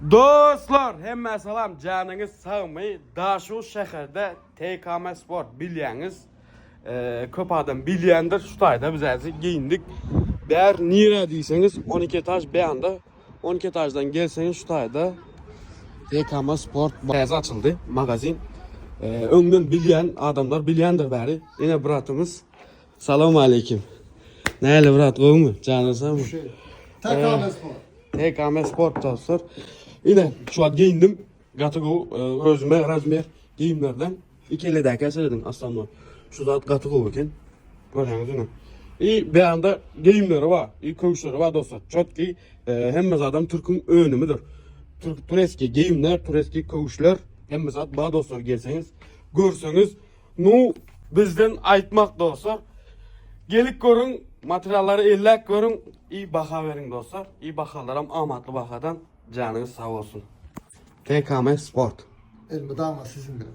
Dostlar, hemme salam, canınız sağmay. Daşu şehirde TKM Sport bilýäňiz. Ee, köp adam bilýändir. Şu taýda biz äzi giyindik. Bär nire diýseňiz 12 etaj beýanda. 12 etajdan gelseňiz şu taýda TKM Sport bazı açıldı, magazin. Ee, öňden bilýän adamlar bilýändir bäri. Ene bratymız. Salam aleikum. Näle brat, goýmy? Canınız sağmy? TKM Spor. TKM Sport dostlar. Yine şu an giyindim. Gatıgo e, özüme razmer giyimlerden. İkili dakika söyledim aslanlar. Şu zat gatıgo eken. Görüyorsunuz yine. İyi bir anda giyimleri var. iyi kövüşleri var dostlar. Çok ki e, hem adam Türk'ün önümüdür. Türk tureski giyimler, tureski kövüşler. Hem zat bana dostlar gelseniz görseniz. Nu bizden aytmak dostlar. Gelip görün, materialları ellek görün, iyi baka verin dostlar. İyi bakalarım amatlı bakadan canınız sağ olsun. TKM Sport. Elmi damat sizin bilen.